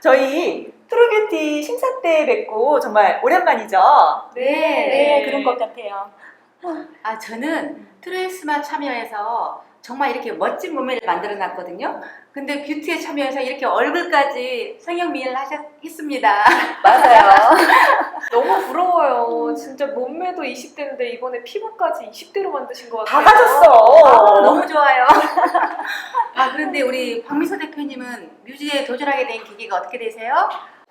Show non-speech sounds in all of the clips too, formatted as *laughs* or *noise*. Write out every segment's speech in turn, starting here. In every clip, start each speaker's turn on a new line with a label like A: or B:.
A: 저희 트루뷰티 심사 때 뵙고 정말 오랜만이죠?
B: 네,
C: 네, 그런 것 같아요.
B: 아, 저는 트레이스마 참여해서 정말 이렇게 멋진 몸매를 만들어 놨거든요. 근데 뷰티에 참여해서 이렇게 얼굴까지 성형미를 하셨, 했습니다.
C: 맞아요. *laughs*
D: 너무 부러워요. 진짜 몸매도 20대인데 이번에 피부까지 20대로 만드신 것
A: 다
D: 같아요.
A: 가졌어.
B: 아, 너무 좋아요. *laughs* 아, 그런데 우리 박미서 대표님은 뮤지에 도전하게 된 계기가 어떻게 되세요?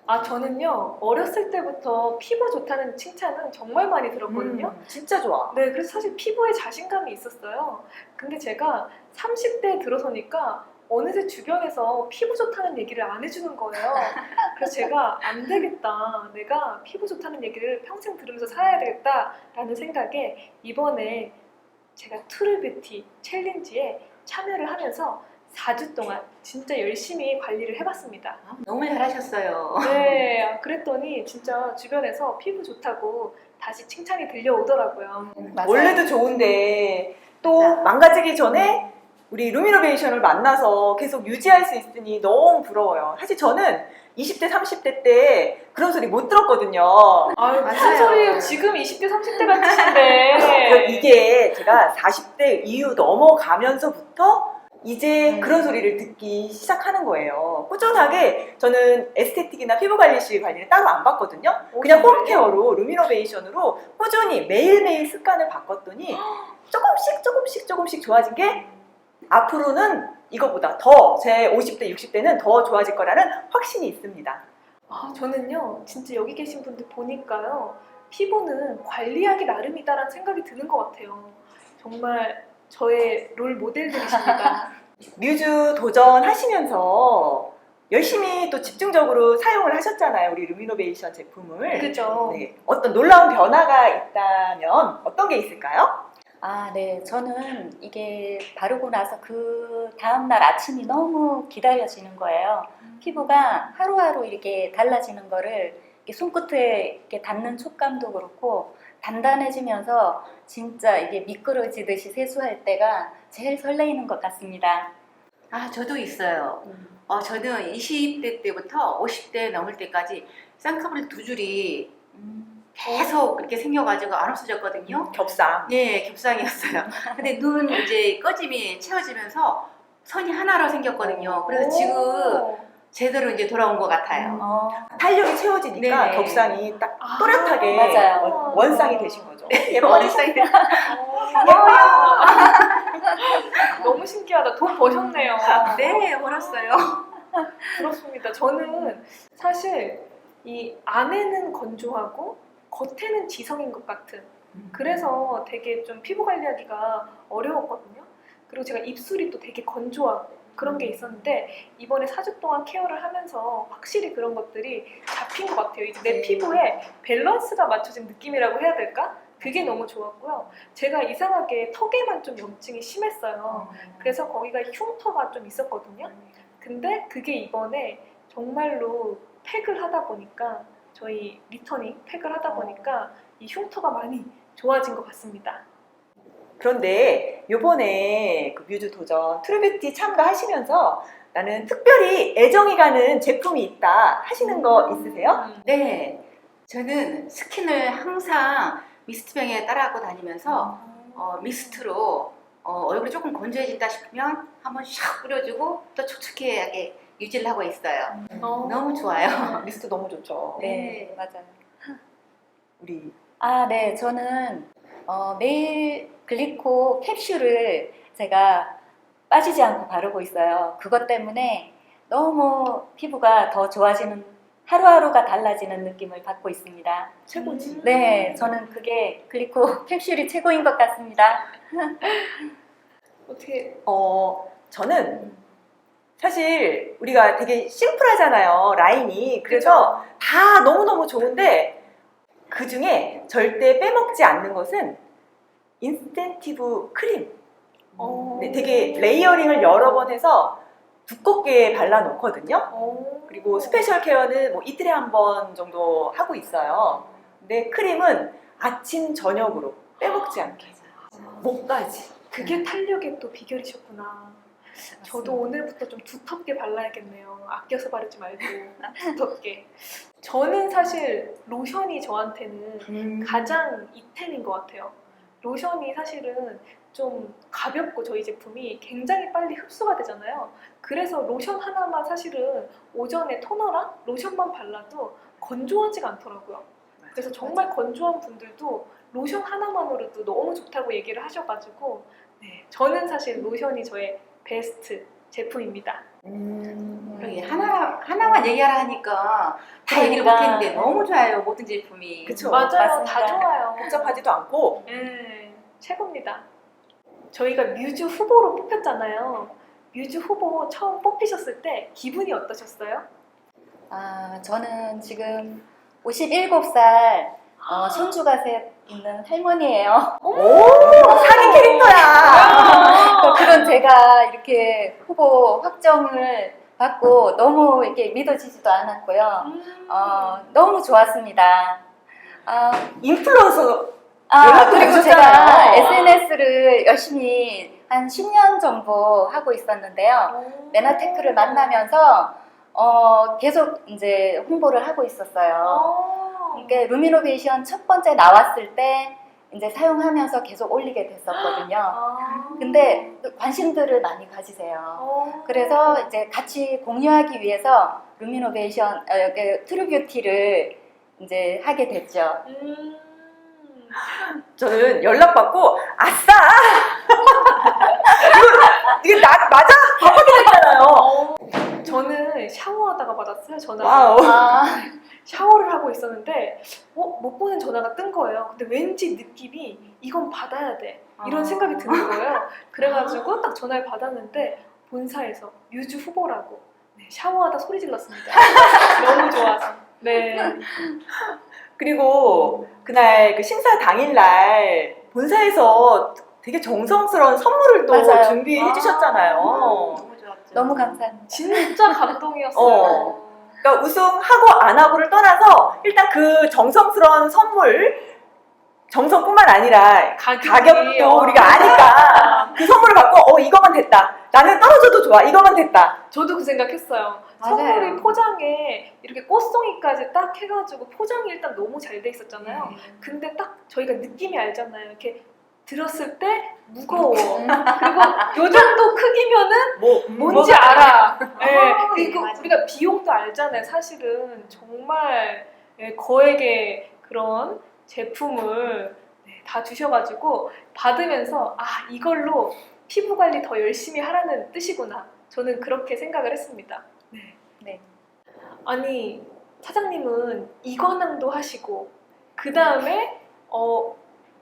D: 아 저는요 어렸을 때부터 피부 좋다는 칭찬은 정말 많이 들었거든요.
A: 음, 진짜 좋아.
D: 네, 그래서 사실 피부에 자신감이 있었어요. 근데 제가 30대에 들어서니까 어느새 주변에서 피부 좋다는 얘기를 안 해주는 거예요. *laughs* 그래서 제가 안 되겠다. 내가 피부 좋다는 얘기를 평생 들으면서 살아야 되겠다라는 생각에 이번에 제가 투르뷰티 챌린지에 참여를 하면서 4주 동안 진짜 열심히 관리를 해봤습니다.
B: 아, 너무 잘하셨어요.
D: 네, *laughs* 그랬더니 진짜 주변에서 피부 좋다고 다시 칭찬이 들려오더라고요.
C: 맞아요.
A: 원래도 좋은데 또
B: 자.
A: 망가지기 전에 우리 루미노베이션을 만나서 계속 유지할 수 있으니 너무 부러워요. 사실 저는 20대, 30대 때 그런 소리 못 들었거든요.
D: 아유, 무슨
B: 맞아요.
D: 소리예요? 지금 20대, 30대 같으신데. *laughs*
A: 이게 제가 40대 이후 넘어가면서부터 이제
C: 음.
A: 그런 소리를 듣기 시작하는 거예요. 꾸준하게 저는 에스테틱이나 피부 관리실 관리를 따로 안 받거든요. 그냥 홈케어로 루미노베이션으로 꾸준히 매일매일 습관을 바꿨더니 *gasps* 조금씩 조금씩 조금씩 좋아진 게 앞으로는 이거보다 더 제 50대, 60대는 더 좋아질 거라는 확신이 있습니다.
D: 아, 저는요, 진짜 여기 계신 분들 보니까요, 피부는 관리하기 나름이다라는 생각이 드는 것 같아요. 정말 저의 롤 모델들이십니다. *laughs*
A: 뮤즈 도전하시면서 열심히 또 집중적으로 사용을 하셨잖아요. 우리 루미노베이션 제품을.
D: 그죠?
A: 네, 어떤 놀라운 변화가 있다면 어떤 게 있을까요?
C: 아, 네. 저는 이게 바르고 나서 그 다음날 아침이 너무 기다려지는 거예요. 피부가 하루하루 이렇게 달라지는 거를 손끝에 이렇게 닿는 촉감도 그렇고 단단해지면서 진짜 이게 미끄러지듯이 세수할 때가 제일 설레이는 것 같습니다.
B: 아, 저도 있어요. 어, 저는 20대 때부터 50대 넘을 때까지 쌍꺼풀 두 줄이
C: 음,
B: 계속 이렇게 생겨가지고 안 없어졌거든요.
A: 겹상.
B: 예, 겹상이었어요. 근데 눈 이제 꺼짐이 채워지면서 선이 하나로 생겼거든요. 그래서 지금 제대로 이제 돌아온 것 같아요.
C: 어,
A: 탄력이 채워지니까
B: 네네.
A: 겹상이 딱
D: 아,
A: 또렷하게
C: 맞아요.
A: 원- 원상이 되신 거죠.
B: 원상이
D: 오, *laughs* 너무 신기하다. 돈 버셨네요.
B: 네, 벌었어요. *laughs*
D: 그렇습니다. 저는 사실 이 안에는 건조하고 겉에는 지성인 것 같은 그래서 되게 좀 피부 관리하기가 어려웠거든요. 그리고 제가 입술이 또 되게 건조하고 그런 게 있었는데 이번에 4주 동안 케어를 하면서 확실히 그런 것들이 잡힌 것 같아요. 이제 내
B: 네.
D: 피부에 밸런스가 맞춰진 느낌이라고 해야 될까? 그게 너무 좋았고요. 제가 이상하게 턱에만 좀 염증이 심했어요. 그래서 거기가 흉터가 좀 있었거든요. 근데 그게 이번에 정말로 팩을 하다 보니까 저희 리터닝 팩을 하다 보니까 이 흉터가 많이 좋아진 것 같습니다.
A: 그런데 요번에 그 뮤즈 도전 트루뷰티 참가하시면서 나는 특별히 애정이 가는 제품이 있다 하시는 거 있으세요?
B: 네, 저는 스킨을 항상 미스트병에 따라하고 다니면서 어, 미스트로 어, 얼굴이 조금 건조해진다 싶으면 한번 샥 뿌려주고 또 촉촉하게 유지를 하고 있어요. 너무 좋아요. *laughs*
A: 미스트 너무 좋죠.
C: 네, 맞아요.
A: 우리
C: 아, 네. 저는 어, 매일 글리코 캡슐을 제가 빠지지 않고 바르고 있어요. 그것 때문에 너무 피부가 더 좋아지는 하루하루가 달라지는 느낌을 받고 있습니다.
A: 최고지.
C: 네, 저는 그게 글리코 *laughs* 캡슐이 최고인 것 같습니다. *laughs*
D: 어떻게
A: 어, 저는 사실 우리가 되게 심플하잖아요. 라인이. 그래서 다 너무너무 좋은데 그 중에 절대 빼먹지 않는 것은 인스텐티브 크림.
D: 어...
A: 네, 되게 레이어링을 여러 번 해서 두껍게 발라놓거든요.
D: 어...
A: 그리고 스페셜 케어는 뭐 이틀에 한 번 정도 하고 있어요. 근데 크림은 아침, 저녁으로 빼먹지 않게. 목까지.
D: 그게 탄력의 또 비결이셨구나. 저도 오늘부터 좀 두텁게 발라야겠네요. 아껴서 바르지 말고 *laughs* 두텁게. 저는 사실 로션이 저한테는
A: 음.
D: 가장 이템인 것 같아요. 로션이 사실은 좀 가볍고 저희 제품이 굉장히 빨리 흡수가 되잖아요. 그래서 로션 하나만 사실은 오전에 토너랑 로션만 발라도 건조하지가 않더라고요. 그래서 정말 건조한 분들도 로션 하나만으로도 너무 좋다고 얘기를 하셔가지고 네, 저는 사실 로션이 저의 베스트 제품입니다.
A: 음.
B: 그러게 하나 하나만 얘기하라 하니까 다 얘기를
C: 그러니까.
B: 못했는데 너무 좋아요 모든 제품이.
A: 그쵸.
D: 맞아요,
C: 맞습니다.
D: 다 좋아요.
A: 복잡하지도 않고
D: 네, 최고입니다. 저희가 뮤즈 후보로 뽑혔잖아요. 뮤즈 후보 처음 뽑히셨을 때 기분이 어떠셨어요?
C: 아, 저는 지금 57살 어, 손주가세 있는 할머니예요.
A: 오 사기 캐릭터야.
C: 또 그런 제가 이렇게 후보 확정을 받고 너무 이렇게 믿어지지도 않았고요.
D: 음.
C: 어, 너무 좋았습니다. 아,
A: 인플루언서
C: 아, 그리고 제가. SNS를 열심히 한 10년 정도 하고 있었는데요. 메나테크를 만나면서 어, 계속 이제 홍보를 하고 있었어요.
D: 어.
C: 그러니까 루미노베이션 첫 번째 나왔을 때 이제 사용하면서 계속 올리게 됐었거든요.
D: 아.
C: 근데 관심들을 많이 가지세요.
D: 어.
C: 그래서 이제 같이 공유하기 위해서 루미노베이션 어, 여기 트루뷰티를 이제 하게 됐죠.
D: 음.
A: 저는 연락 받고 아싸 *laughs* 이거, 이게 나 맞아 바꾸게 됐잖아요.
D: 어. 저는 샤워하다가 받았어요 전화.
A: 와우.
C: 아,
D: 샤워를 하고 있었는데 어? 못 보는 전화가 뜬 거예요. 근데 왠지 느낌이 이건 받아야 돼 이런
C: 아.
D: 생각이 드는 거예요. *laughs* 그래가지고 딱 전화를 받았는데 본사에서 뮤즈 후보라고 네, 샤워하다 소리 질렀습니다. *laughs* 너무 좋아서. 네.
A: 그리고 그날 그 심사 당일날 본사에서 되게 정성스러운 선물을 또
C: 맞아요.
A: 준비해 주셨잖아요.
B: 너무 좋았죠.
C: 너무 감사합니다.
D: 진짜 감동이었어요.
A: 어. 그러니까 우승하고 안 하고를 떠나서 일단 그 정성스러운 선물 정성뿐만 아니라
D: 가격이,
A: 가격도
D: 어.
A: 우리가 아니까 *laughs* 그 선물을 받고 어 이거만 됐다. 나는 떨어져도 좋아. 이거만 됐다.
D: 저도 그 생각했어요.
B: 맞아요.
D: 선물이 포장에 이렇게 꽃송이까지 딱 해가지고 포장이 일단 너무 잘 돼 있었잖아요. 근데 딱 저희가 느낌이 알잖아요. 이렇게 들었을 때 무거워. 그리고 요 정도 크기면은
A: 뭐
D: 뭔지 알아. 예.
B: 어,
D: 그리고
B: 맞아.
D: 우리가 비용도 알잖아요. 사실은 정말 예, 거액의 그런 제품을 네, 다 주셔가지고 받으면서 아 이걸로 피부 관리 더 열심히 하라는 뜻이구나. 저는 그렇게 생각을 했습니다. 네.
C: 네.
D: 아니 사장님은 이관왕도 하시고 그 다음에 어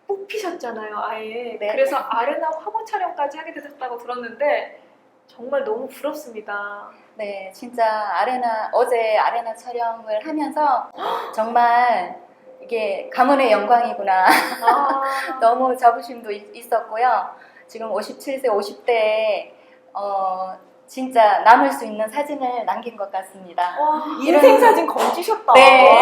D: 뽑히셨잖아요, 아예.
C: 네.
D: 그래서 아레나 화보 촬영까지 하게 되셨다고 들었는데 정말 너무 부럽습니다.
C: 네, 진짜 아레나 어제 아레나 촬영을 하면서 *gasps* 정말 이게 가문의 영광이구나.
D: 아, *laughs*
C: 너무 자부심도 있- 있었고요. 지금 57세, 50대에 어, 진짜 남을 수 있는 사진을 남긴 것 같습니다.
D: 와,
A: 인생 사진 건지셨다.
C: 네.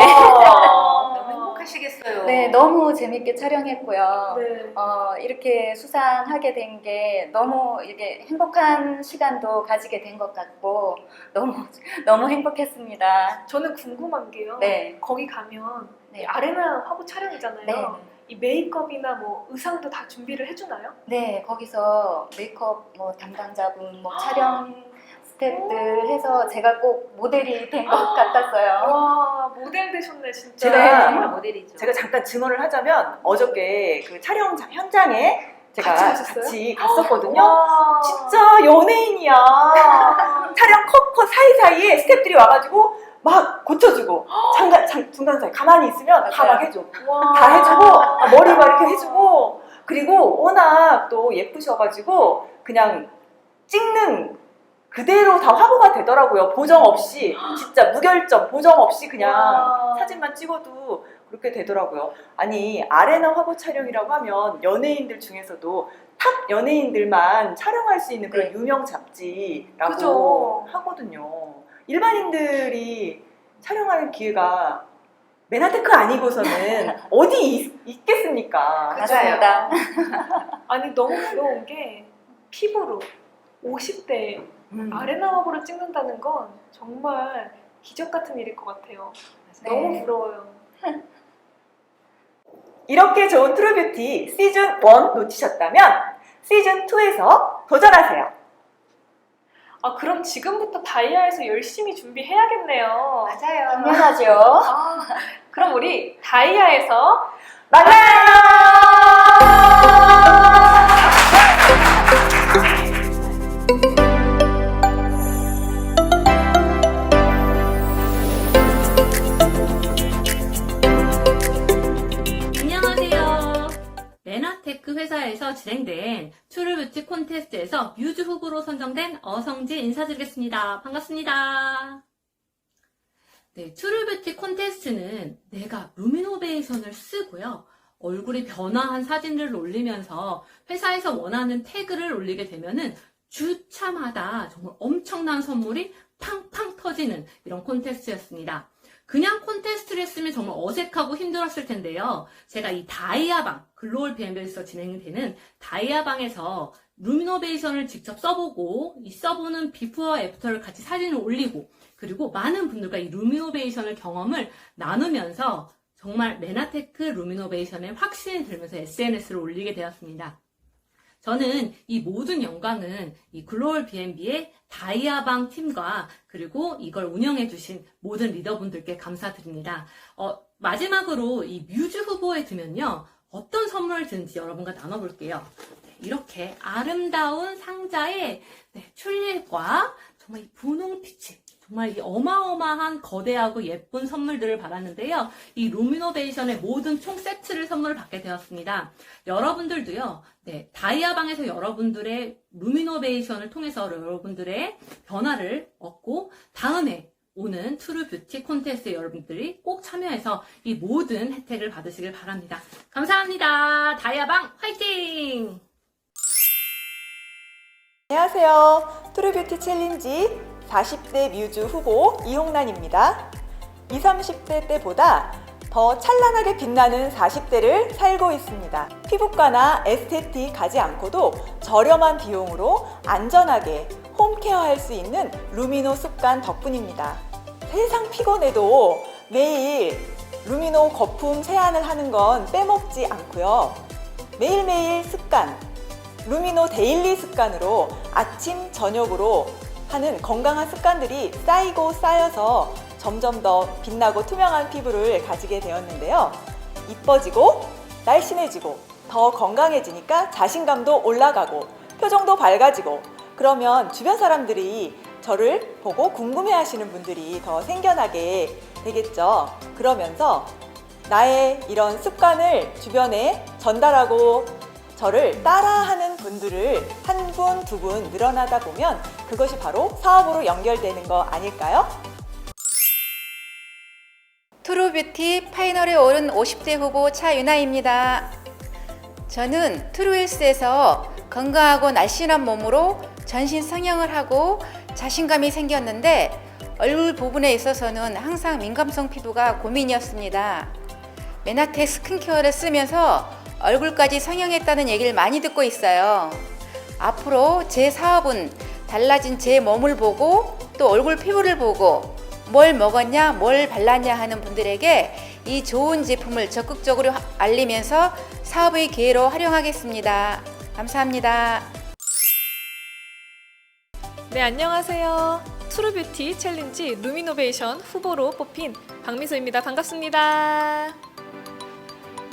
B: 행복하시겠어요.
C: 네, 너무 재밌게 촬영했고요.
D: 네.
C: 어, 이렇게 수상하게 된 게 너무 이게 행복한 시간도 가지게 된 것 같고 너무 *laughs* 너무 행복했습니다.
D: 저는 궁금한 게요.
C: 네.
D: 거기 가면
C: 네.
D: 이 아레나 화보 촬영이잖아요.
C: 네.
D: 이 메이크업이나 뭐 의상도 다 준비를 해주나요?
C: 네, 거기서 메이크업 뭐 담당자분, 뭐 촬영 스태프들 해서 제가 꼭 모델이 된 것 같았어요.
D: 와 모델 되셨네 진짜.
A: 제가-
B: 네, 정말 모델이죠.
A: 제가 잠깐 증언을 하자면 어저께 그 촬영 자- 현장에 제가
D: 같이 가셨어요?
A: 같이 갔었거든요.
D: 와.
A: 진짜 연예인이야. *laughs* 촬영 컷컷 사이사이에 스태프들이 와가지고 막 고쳐주고 *gasps* 잠깐 장, 중간 사이 가만히 있으면 다
C: 맞아요.
A: 막 해줘.
D: 와.
A: 다 해주고 아, 머리 막 이렇게 해주고 그리고 워낙 또 예쁘셔가지고 그냥 찍는 그대로 다 화보가 되더라고요. 보정 없이 진짜 무결점 보정 없이 그냥
D: 와.
A: 사진만 찍어도 그렇게 되더라고요. 아니 아레나 화보 촬영이라고 하면 연예인들 중에서도 탑 연예인들만 촬영할 수 있는 그런
C: 네.
A: 유명 잡지라고
D: 그죠.
A: 하거든요. 일반인들이 촬영하는 기회가 메나테크 아니고서는 *laughs* 어디 있, 있겠습니까?
C: 맞습니다. *laughs*
D: 아니 너무 부러운 게 피부로 50대
B: 음.
D: 아레나와보를 찍는다는 건 정말 기적 같은 일일 것 같아요. 너무
C: 네.
D: 부러워요. *laughs*
A: 이렇게 좋은 트루뷰티 시즌 1 놓치셨다면 시즌 2에서 도전하세요.
D: 아 그럼 지금부터 다이아에서 열심히 준비해야겠네요.
B: 맞아요.
C: 당연하죠. *laughs*
D: 아, 그럼 우리 다이아에서
A: 만나요!
E: 회사에서 진행된 추르뷰티 콘테스트에서 뮤즈 후보로 선정된 어성진 인사드리겠습니다. 반갑습니다. 네, 추르뷰티 콘테스트는 내가 루미노베이션을 쓰고요. 얼굴이 변화한 사진을 올리면서 회사에서 원하는 태그를 올리게 되면은 주차마다 정말 엄청난 선물이 팡팡 터지는 이런 콘테스트였습니다. 그냥 콘테스트를 했으면 정말 어색하고 힘들었을 텐데요. 제가 이 다이아방, 글로벌 BMB에서 진행이 되는 다이아방에서 루미노베이션을 직접 써보고 이 써보는 비포와 애프터를 같이 사진을 올리고 그리고 많은 분들과 이 루미노베이션을 경험을 나누면서 정말 메나테크 루미노베이션에 확신이 들면서 SNS를 올리게 되었습니다. 저는 이 모든 영광은 이 글로벌 BNB의 다이아방 팀과 그리고 이걸 운영해 주신 모든 리더분들께 감사드립니다. 어, 마지막으로 이 뮤즈 후보에 두면요. 어떤 선물을 드는지 여러분과 나눠볼게요. 이렇게 아름다운 상자에 네, 튤립과 정말 이 분홍빛이 정말 이 어마어마한 거대하고 예쁜 선물들을 받았는데요. 이 루미노베이션의 모든 총 세트를 선물을 받게 되었습니다. 여러분들도요, 네, 다이아방에서 여러분들의 루미노베이션을 통해서 여러분들의 변화를 얻고 다음에 오는 트루 뷰티 콘테스트에 여러분들이 꼭 참여해서 이 모든 혜택을 받으시길 바랍니다. 감사합니다. 다이아방 화이팅!
A: 안녕하세요. 트루 뷰티 챌린지 40대 뮤즈 후보 이홍란입니다. 20, 30대 때보다 더 찬란하게 빛나는 40대를 살고 있습니다. 피부과나 에스테틱 가지 않고도 저렴한 비용으로 안전하게 홈케어 할 수 있는 루미노 습관 덕분입니다. 세상 피곤해도 매일 루미노 거품 세안을 하는 건 빼먹지 않고요. 매일매일 습관, 루미노 데일리 습관으로 아침, 저녁으로 하는 건강한 습관들이 쌓이고 쌓여서 점점 더 빛나고 투명한 피부를 가지게 되었는데요. 이뻐지고 날씬해지고 더 건강해지니까 자신감도 올라가고 표정도 밝아지고 그러면 주변 사람들이 저를 보고 궁금해 하시는 분들이 더 생겨나게 되겠죠. 그러면서 나의 이런 습관을 주변에 전달하고 저를 따라하는 분들을 한 분, 두 분 늘어나다 보면 그것이 바로 사업으로 연결되는 거 아닐까요?
B: 트루뷰티 파이널에 오른 50대 후보 차윤아입니다. 저는 트루헬스에서 건강하고 날씬한 몸으로 전신 성형을 하고 자신감이 생겼는데 얼굴 부분에 있어서는 항상 민감성 피부가 고민이었습니다. 메나텍 스킨케어를 쓰면서 얼굴까지 성형했다는 얘기를 많이 듣고 있어요. 앞으로 제 사업은 달라진 제 몸을 보고 또 얼굴 피부를 보고 뭘 먹었냐, 뭘 발랐냐 하는 분들에게 이 좋은 제품을 적극적으로 하- 알리면서 사업의 기회로 활용하겠습니다. 감사합니다.
D: 네, 안녕하세요. 트루뷰티 챌린지 루미노베이션 후보로 뽑힌 박미소입니다. 반갑습니다.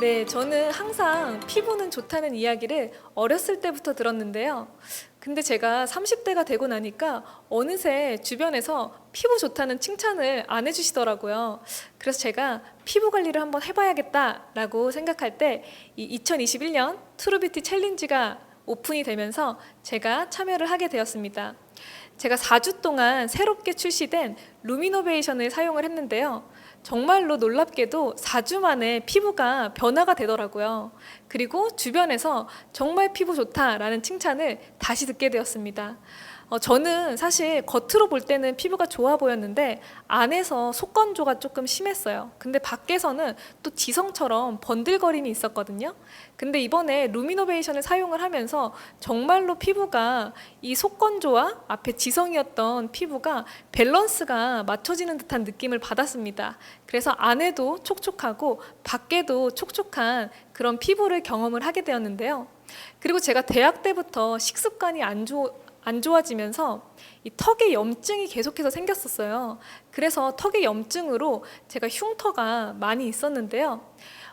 D: 네, 저는 항상 피부는 좋다는 이야기를 어렸을 때부터 들었는데요. 근데 제가 30대가 되고 나니까 어느새 주변에서 피부 좋다는 칭찬을 안 해주시더라고요. 그래서 제가 피부 관리를 한번 해봐야겠다라고 생각할 때 이 2021년 트루뷰티 챌린지가 오픈이 되면서 제가 참여를 하게 되었습니다. 제가 4주 동안 새롭게 출시된 루미노베이션을 사용을 했는데요. 정말로 놀랍게도 4주 만에 피부가 변화가 되더라고요. 그리고 주변에서 정말 피부 좋다라는 칭찬을 다시 듣게 되었습니다. 어, 저는 사실 겉으로 볼 때는 피부가 좋아 보였는데 안에서 속건조가 조금 심했어요. 근데 밖에서는 또 지성처럼 번들거림이 있었거든요. 근데 이번에 루미노베이션을 사용을 하면서 정말로 피부가 이 속건조와 앞에 지성이었던 피부가 밸런스가 맞춰지는 듯한 느낌을 받았습니다. 그래서 안에도 촉촉하고 밖에도 촉촉한 그런 피부를 경험을 하게 되었는데요. 그리고 제가 대학 때부터 식습관이 안, 좋, 안 좋아지면서 이 턱에 염증이 계속해서 생겼었어요. 그래서 턱의 염증으로 제가 흉터가 많이 있었는데요.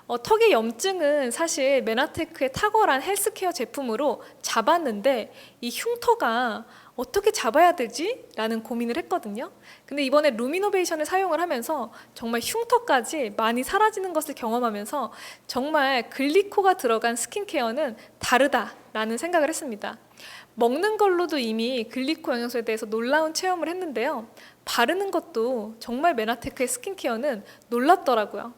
D: 어, 턱의 염증은 사실 메나테크의 탁월한 헬스케어 제품으로 잡았는데 이 흉터가 어떻게 잡아야 되지? 라는 고민을 했거든요. 근데 이번에 루미노베이션을 사용을 하면서 정말 흉터까지 많이 사라지는 것을 경험하면서 정말 글리코가 들어간 스킨케어는 다르다라는 생각을 했습니다. 먹는 걸로도 이미 글리코 영양소에 대해서 놀라운 체험을 했는데요. 바르는 것도 정말 메나테크의 스킨케어는 놀랍더라고요.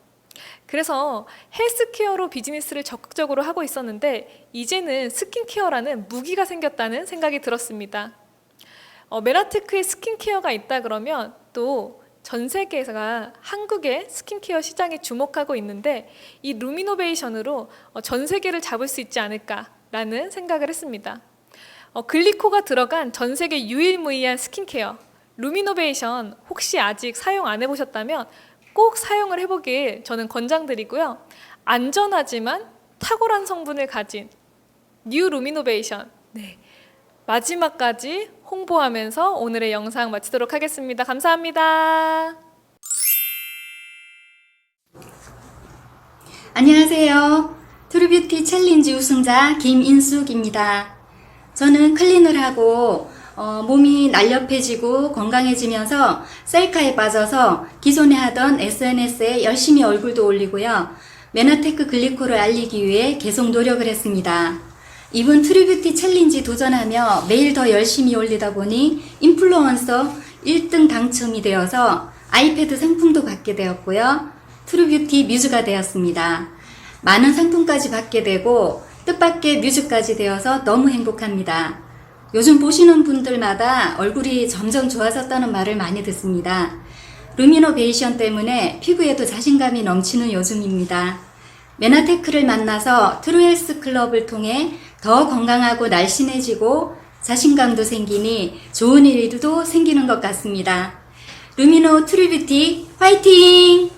D: 그래서 헬스케어로 비즈니스를 적극적으로 하고 있었는데 이제는 스킨케어라는 무기가 생겼다는 생각이 들었습니다. 어, 메나테크의 스킨케어가 있다 그러면 또 전 세계가 한국의 스킨케어 시장에 주목하고 있는데 이 루미노베이션으로 어, 전 세계를 잡을 수 있지 않을까라는 생각을 했습니다. 어, 글리코가 들어간 전 세계 유일무이한 스킨케어 루미노베이션 혹시 아직 사용 안 해보셨다면 꼭 사용을 해보길 저는 권장드리고요. 안전하지만 탁월한 성분을 가진 뉴 루미노베이션 네. 마지막까지 홍보하면서 오늘의 영상 마치도록 하겠습니다. 감사합니다.
C: 안녕하세요. 트루뷰티 챌린지 우승자 김인숙입니다. 저는 클린을 하고 어, 몸이 날렵해지고 건강해지면서 셀카에 빠져서 기존에 하던 SNS에 열심히 얼굴도 올리고요. 메나테크 글리코를 알리기 위해 계속 노력을 했습니다. 이번 트루뷰티 챌린지 도전하며 매일 더 열심히 올리다 보니 인플루언서 1등 당첨이 되어서 아이패드 상품도 받게 되었고요. 트루뷰티 뮤즈가 되었습니다. 많은 상품까지 받게 되고 뜻밖의 뮤즈까지 되어서 너무 행복합니다. 요즘 보시는 분들마다 얼굴이 점점 좋아졌다는 말을 많이 듣습니다. 루미노베이션 때문에 피부에도 자신감이 넘치는 요즘입니다. 메나테크를 만나서 트루헬스 클럽을 통해 더 건강하고 날씬해지고 자신감도 생기니 좋은 일도 생기는 것 같습니다. 루미노 트루뷰티 화이팅!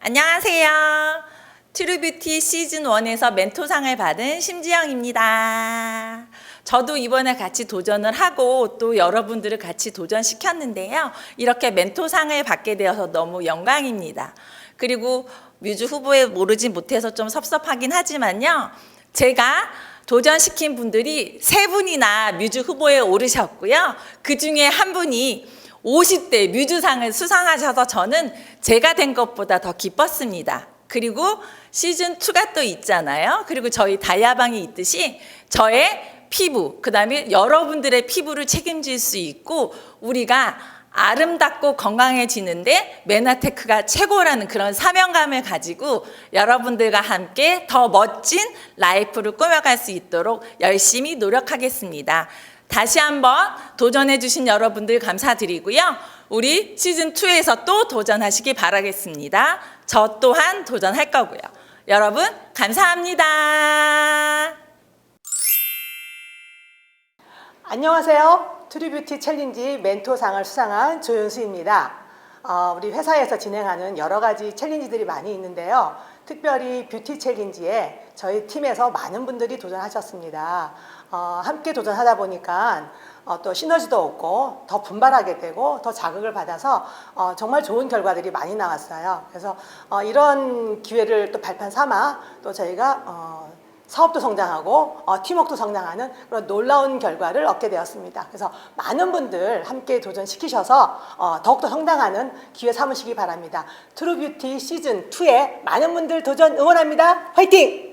F: 안녕하세요. 트루뷰티 시즌 1에서 멘토상을 받은 심지영입니다. 저도 이번에 같이 도전을 하고 또 여러분들을 같이 도전시켰는데요. 이렇게 멘토상을 받게 되어서 너무 영광입니다. 그리고 뮤즈 후보에 오르지 못해서 좀 섭섭하긴 하지만요. 제가 도전시킨 분들이 세 분이나 뮤즈 후보에 오르셨고요. 그 중에 한 분이 50대 뮤즈상을 수상하셔서 저는 제가 된 것보다 더 기뻤습니다. 그리고 시즌 2가 또 있잖아요. 그리고 저희 다이아방이 있듯이 저의 피부, 그 다음에 여러분들의 피부를 책임질 수 있고 우리가 아름답고 건강해지는데 메나테크가 최고라는 그런 사명감을 가지고 여러분들과 함께 더 멋진 라이프를 꾸며갈 수 있도록 열심히 노력하겠습니다. 다시 한번 도전해주신 여러분들 감사드리고요. 우리 시즌2에서 또 도전하시기 바라겠습니다. 저 또한 도전할 거고요. 여러분, 감사합니다.
G: 안녕하세요. 트리뷰티 챌린지 멘토상을 수상한 조윤수입니다. 어, 우리 회사에서 진행하는 여러 가지 챌린지들이 많이 있는데요. 특별히 뷰티 챌린지에 저희 팀에서 많은 분들이 도전하셨습니다. 어, 함께 도전하다 보니까 어, 또 시너지도 얻고 더 분발하게 되고 더 자극을 받아서 어, 정말 좋은 결과들이 많이 나왔어요. 그래서 어, 이런 기회를 또 발판 삼아 또 저희가 어, 사업도 성장하고 어, 팀워크도 성장하는 그런 놀라운 결과를 얻게 되었습니다. 그래서 많은 분들 함께 도전시키셔서 어, 더욱더 성장하는 기회 삼으시기 바랍니다. 트루뷰티 시즌 2에 많은 분들 도전 응원합니다. 화이팅!